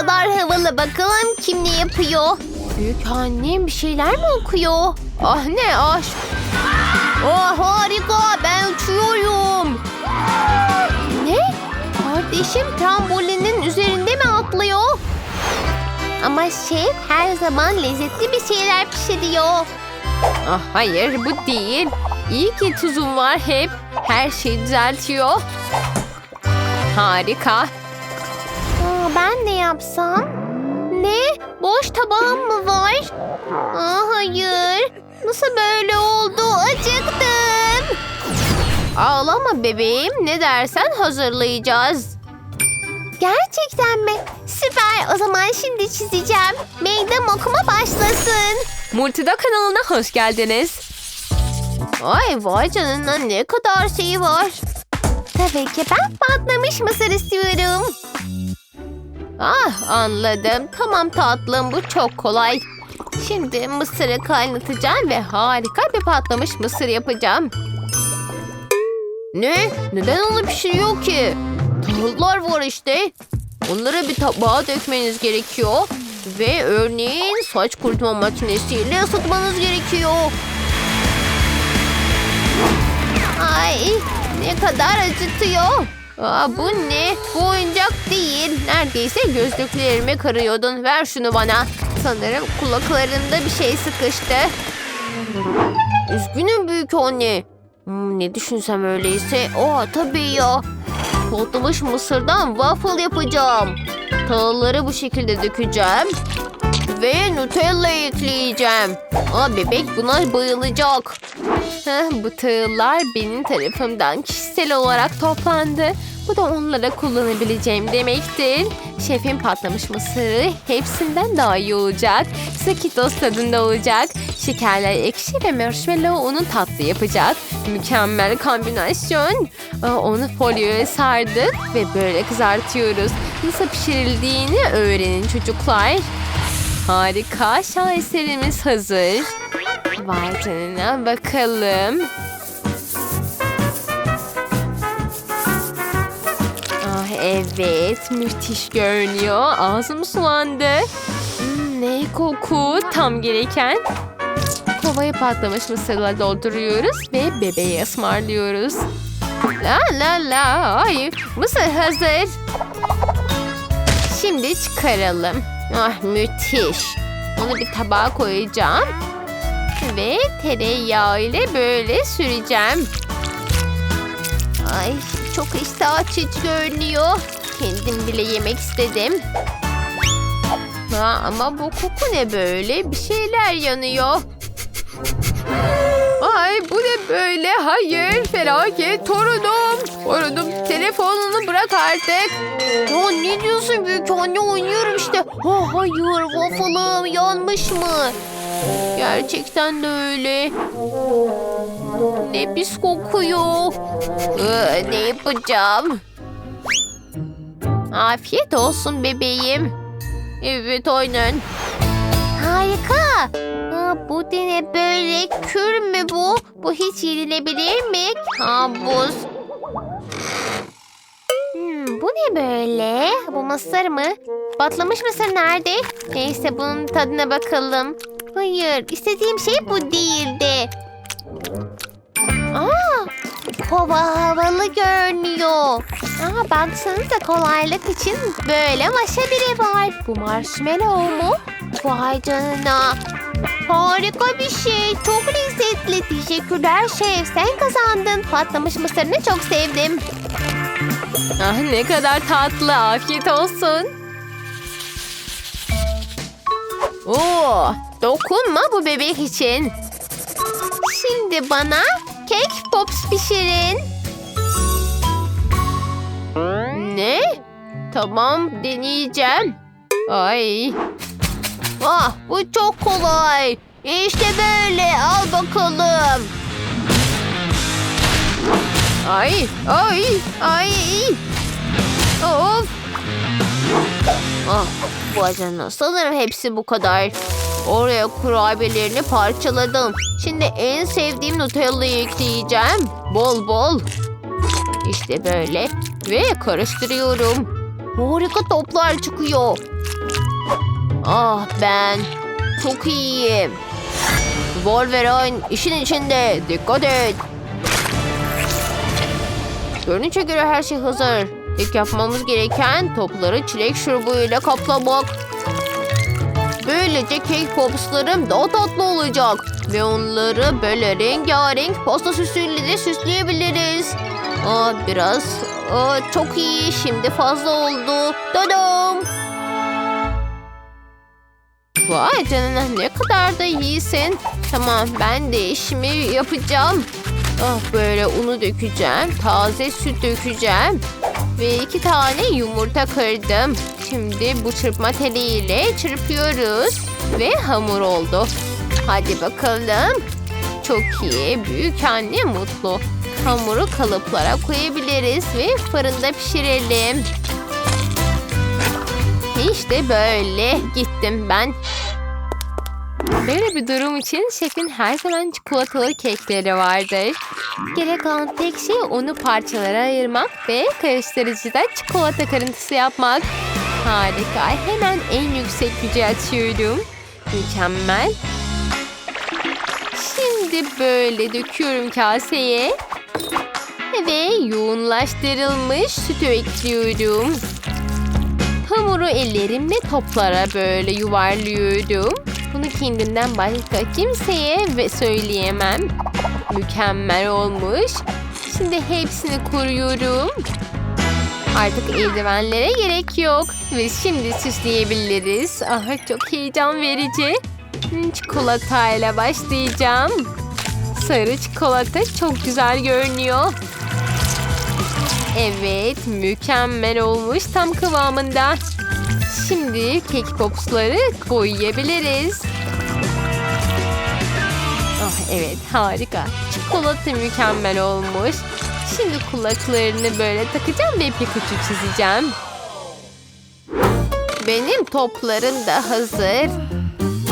kadar havalı bakalım kim ne yapıyor. Büyük annem bir şeyler mi okuyor? Ah ne aşk. Oh harika ben uçuyorum. Ne? Kardeşim trambolinin üzerinde mi atlıyor? Ama şef her zaman lezzetli bir şeyler pişiriyor. Ah, hayır bu değil. İyi ki tuzum var hep. Her şeyi düzeltiyor. Harika. Yapsam? Ne? Boş tabağım mı var? Aa, hayır. Nasıl böyle oldu? Acıktım. Ağlama bebeğim. Ne dersen hazırlayacağız. Gerçekten mi? Süper. O zaman şimdi çizeceğim. Meydan okuma başlasın. Multida kanalına hoş geldiniz. Ay vay canına ne kadar şey var. Tabii ki ben patlamış mısır istiyorum. Ah anladım. Tamam tatlım bu çok kolay. Şimdi mısırı kaynatacağım ve harika bir patlamış mısır yapacağım. Ne? Neden onu pişiriyor ki? Tahıllar var işte. Onları bir tabağa dökmeniz gerekiyor. Ve örneğin saç kurutma makinesiyle ısıtmanız gerekiyor. Ay ne kadar acıtıyor. Aa, bu ne? Bu oyuncak değil. Neredeyse gözlüklerimi kırıyordun. Ver şunu bana. Sanırım kulaklarımda bir şey sıkıştı. Üzgünüm büyük anne. Hmm, ne düşünsem öyleyse. Aa tabii ya. Patlamış mısırdan waffle yapacağım. Tahılları bu şekilde dökeceğim. Ve Nutella ekleyeceğim. Aa bebek buna bayılacak. Heh, bu tığlar benim tarafımdan kişisel olarak toplandı. Bu da onlara kullanabileceğim demektir. Şefin patlamış mısırı hepsinden daha iyi olacak. Sakitos tadında olacak. Şekerler ekşi ve marshmallow onu tatlı yapacak. Mükemmel kombinasyon. Onu folyoya sardık ve böyle kızartıyoruz. Nasıl pişirildiğini öğrenin çocuklar. Harika şaheserimiz hazır. Vay canına bakalım. Evet müthiş görünüyor. Ağzım sulandı. Hmm, ne koku tam gereken. Kovayı patlamış mısırla dolduruyoruz ve bebeği ısmarlıyoruz. La la la ay mısır hazır. Şimdi çıkaralım. Ah müthiş. Onu bir tabağa koyacağım. Ve tereyağı ile böyle süreceğim. Ay çok iştah açıcı görünüyor. Kendim bile yemek istedim. Ha, ama bu koku ne böyle? Bir şeyler yanıyor. Ay bu ne böyle? Hayır felaket torunum. Torunum telefonunu bırak artık. Ya ne diyorsun büyük anne oynuyorum işte. Ha, hayır waffle'ım yanmış mı? Gerçekten de öyle. Ne pis kokuyor. Iı, ne yapacağım? Afiyet olsun bebeğim. Evet oynayın. Harika. Aa, bu ne böyle kür mü bu? Bu hiç yenilebilir mi? Ha buz. Hmm, bu ne böyle? Bu mısır mı? Patlamış mısır nerede? Neyse bunun tadına bakalım. Hayır istediğim şey bu değildi. Kova havalı görünüyor. Aa, baksanıza kolaylık için böyle maşa biri var. Bu marshmallow mu? Vay canına. Harika bir şey. Çok lezzetli. Teşekkürler şef. Sen kazandın. Patlamış mısırını çok sevdim. Ah ne kadar tatlı. Afiyet olsun. Oo, dokunma bu bebek için. Şimdi bana kek pops pişirin. Ne? Tamam deneyeceğim. Ay. Ah bu çok kolay. İşte böyle al bakalım. Ay ay ay. Of. Ah bu acına sanırım hepsi bu kadar. Oraya kurabiyelerini parçaladım. Şimdi en sevdiğim Nutella'yı ekleyeceğim. Bol bol. İşte böyle. Ve karıştırıyorum. Harika toplar çıkıyor. Ah ben çok iyiyim. Wolverine işin içinde. Dikkat et. Görünüşe göre her şey hazır. Tek yapmamız gereken topları çilek şurubuyla kaplamak. Böylece cake popslarım daha tatlı olacak. Ve onları böyle rengarenk pasta süsüyle de süsleyebiliriz. Aa, biraz aa, çok iyi. Şimdi fazla oldu. Dadam. Vay canına ne kadar da iyisin. Tamam ben de işimi yapacağım. Ah böyle unu dökeceğim. Taze süt dökeceğim. Ve iki tane yumurta kırdım. Şimdi bu çırpma teliyle çırpıyoruz. Ve hamur oldu. Hadi bakalım. Çok iyi. Büyük anne mutlu. Hamuru kalıplara koyabiliriz ve fırında pişirelim. İşte böyle. Gittim ben. Böyle bir durum için şefin her zaman çikolatalı kekleri vardır. Gerek olan tek şey onu parçalara ayırmak ve karıştırıcıda çikolata kırıntısı yapmak. Harika. Hemen en yüksek gücü açıyorum. Mükemmel. Şimdi böyle döküyorum kaseye. Ve yoğunlaştırılmış sütü ekliyorum. Hamuru ellerimle toplara böyle yuvarlıyorum. Bunu kendimden başka kimseye ve söyleyemem. Mükemmel olmuş. Şimdi hepsini kuruyorum. Artık eldivenlere gerek yok. Ve şimdi süsleyebiliriz. Ah çok heyecan verici. Hmm, Çikolatayla başlayacağım. Sarı çikolata çok güzel görünüyor. Evet, mükemmel olmuş tam kıvamında. Şimdi kek popsları koyabiliriz. Ah evet, harika. Çikolata mükemmel olmuş. Şimdi kulaklarını böyle takacağım ve Pikachu çizeceğim. Benim toplarım da hazır.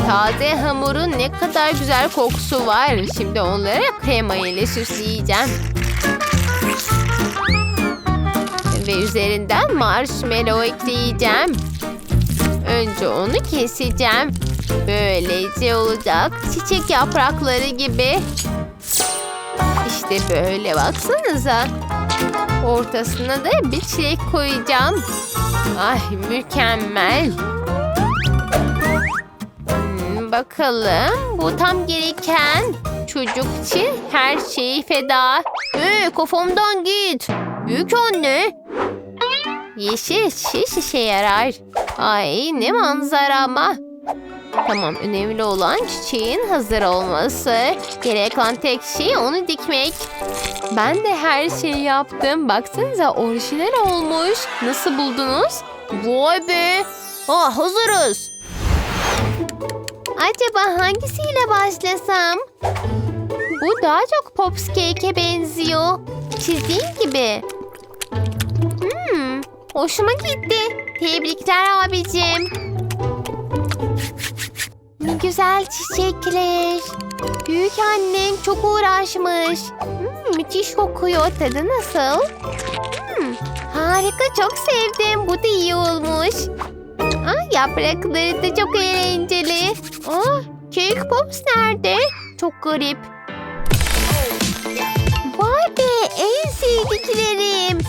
Taze hamurun ne kadar güzel kokusu var. Şimdi onları krema ile süsleyeceğim. Ve üzerinden marshmallow ekleyeceğim. Önce onu keseceğim. Böylece olacak. Çiçek yaprakları gibi. İşte böyle baksanıza. Ortasına da bir çilek koyacağım. Ay mükemmel. Hmm, bakalım. Bu tam gereken. Çocuk için her şeyi feda. Hey, kafamdan git. Büyük anne. Yeşil şiş yarar. Ay ne manzara ama. Tamam önemli olan çiçeğin hazır olması. Gerek olan tek şey onu dikmek. Ben de her şeyi yaptım. Baksanıza orijinal olmuş. Nasıl buldunuz? Vay be. Ah hazırız. Acaba hangisiyle başlasam? Bu daha çok Pops Cake'e benziyor. Çizdiğim gibi. Hoşuma gitti. Tebrikler abicim. Ne güzel çiçekler. Büyük annem çok uğraşmış. Hmm, müthiş kokuyor. Tadı nasıl? Hmm, harika çok sevdim. Bu da iyi olmuş. Ah, yaprakları da çok eğlenceli. Ah, Cake Pops nerede? Çok garip. Vay be en sevdiklerim.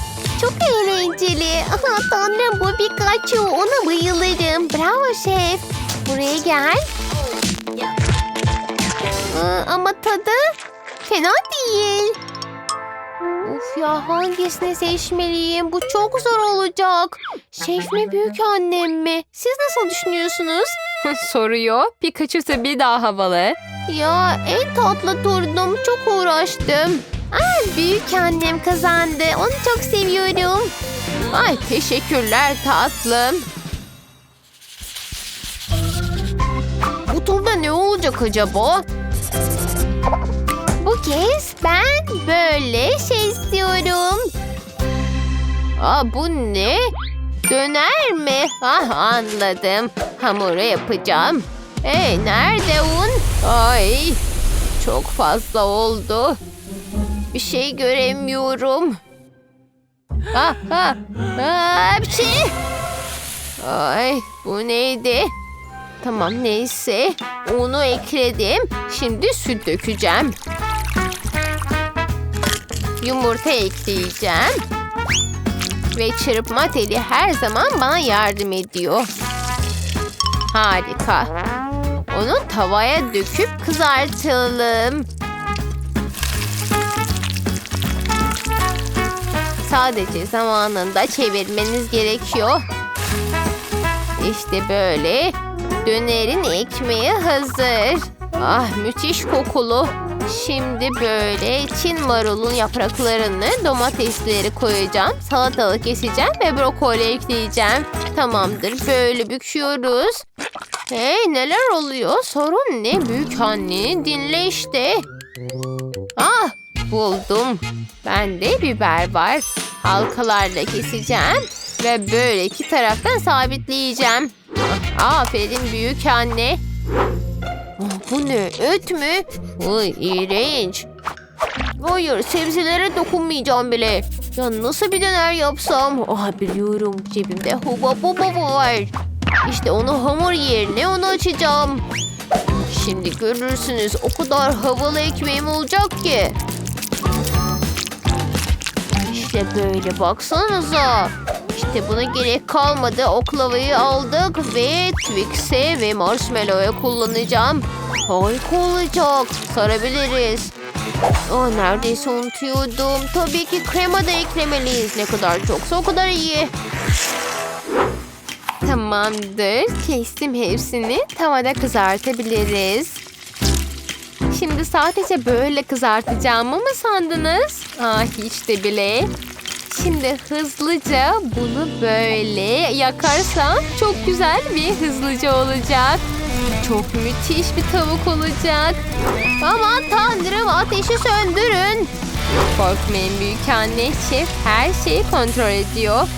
Çok eğlenceli. Aha, tanrım bu Pikachu. Ona bayılırım. Bravo şef. Buraya gel. Aa, ama tadı fena değil. Of ya hangisini seçmeliyim? Bu çok zor olacak. Şef mi büyük annem mi? Siz nasıl düşünüyorsunuz? Soruyor. Pikachu tabii daha havalı. Ya en tatlı turdum. Çok uğraştım. Ay büyük annem kazandı. Onu çok seviyorum. Ay teşekkürler tatlım. Bu turda ne olacak acaba? Bu kez ben böyle şey istiyorum. Aa bu ne? Döner mi? Ah anladım. Hamuru yapacağım. Hey nerede un? Ay çok fazla oldu. Bir şey göremiyorum. Ah ah ah bir şey. Ay bu neydi? Tamam neyse. Unu ekledim. Şimdi süt dökeceğim. Yumurta ekleyeceğim. Ve çırpma teli her zaman bana yardım ediyor. Harika. Onu tavaya döküp kızartalım. Sadece zamanında çevirmeniz gerekiyor. İşte böyle. Dönerin ekmeği hazır. Ah müthiş kokulu. Şimdi böyle Çin marulun yapraklarını domatesleri koyacağım. Salatalık keseceğim ve brokoli ekleyeceğim. Tamamdır. Böyle büküyoruz. Hey neler oluyor? Sorun ne büyük anne? Dinle işte. Buldum. Bende biber var. Halkalarla keseceğim. Ve böyle iki taraftan sabitleyeceğim. Aferin büyük anne. Ah, Bu ne? Öt mü? Uy, iğrenç. Hayır sebzelere dokunmayacağım bile. Ya nasıl bir döner yapsam? Ah biliyorum cebimde huba buba var. İşte onu hamur yerine onu açacağım. Şimdi görürsünüz o kadar havalı ekmeğim olacak ki. İşte böyle baksanıza. İşte buna gerek kalmadı. Oklavayı aldık ve Twix'e ve Marshmallow'a kullanacağım. Harika olacak. Sarabiliriz. Aa, neredeyse unutuyordum. Tabii ki krema da eklemeliyiz. Ne kadar çoksa o kadar iyi. Tamamdır. Kestim hepsini. Tavada kızartabiliriz. Şimdi sadece böyle kızartacağımı mı sandınız? Ah hiç de bile. Şimdi hızlıca bunu böyle yakarsam çok güzel bir hızlıca olacak. Çok müthiş bir tavuk olacak. Aman tanrım ateşi söndürün. Korkmayın büyük anne. Şef her şeyi kontrol ediyor.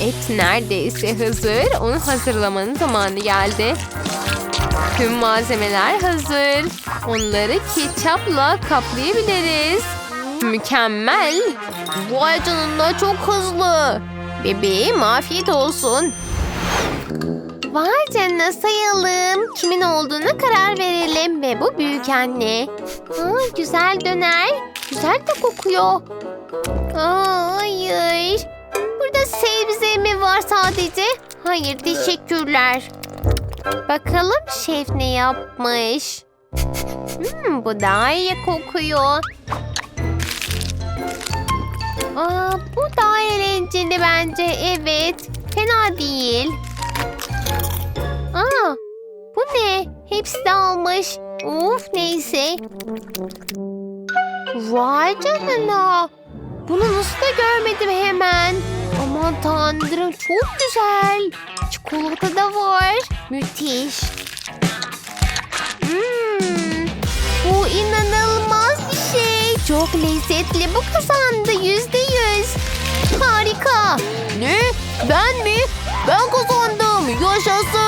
Et neredeyse hazır. Onu hazırlamanın zamanı geldi. Tüm malzemeler hazır. Onları ketçapla kaplayabiliriz. Mükemmel. Vay canına çok hızlı. Bebeğim afiyet olsun. Vay canına sayalım. Kimin olduğuna karar verelim. Ve bu büyük anne. Aa, güzel döner. Güzel de kokuyor. Aa, hayır. Burada sebze mi var sadece? Hayır teşekkürler. Bakalım şef ne yapmış. Hmm, bu daha iyi kokuyor. Aa, bu daha eğlenceli bence. Evet. Fena değil. Aa, bu ne? Hepsi de almış. Uf neyse. Vay canına. Bunu nasıl da görmedim hemen. Aman tanrım çok güzel. Çikolata da var. Müthiş. Hmm, bu inanılmaz bir şey. Çok lezzetli. Bu kazandı yüzde yüz. Harika. Ne? Ben mi? Ben kazandım. Yaşasın.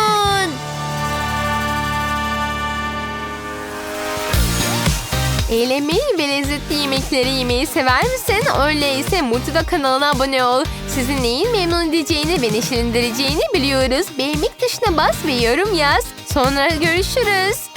Eğlenmeyi ve lezzetli yemekleri yemeyi sever misin? Öyleyse Mutlu kanalına abone ol. Sizi neyin memnun edeceğini ve neşelendireceğini biliyoruz. Beğenmek tuşuna bas ve yorum yaz. Sonra görüşürüz.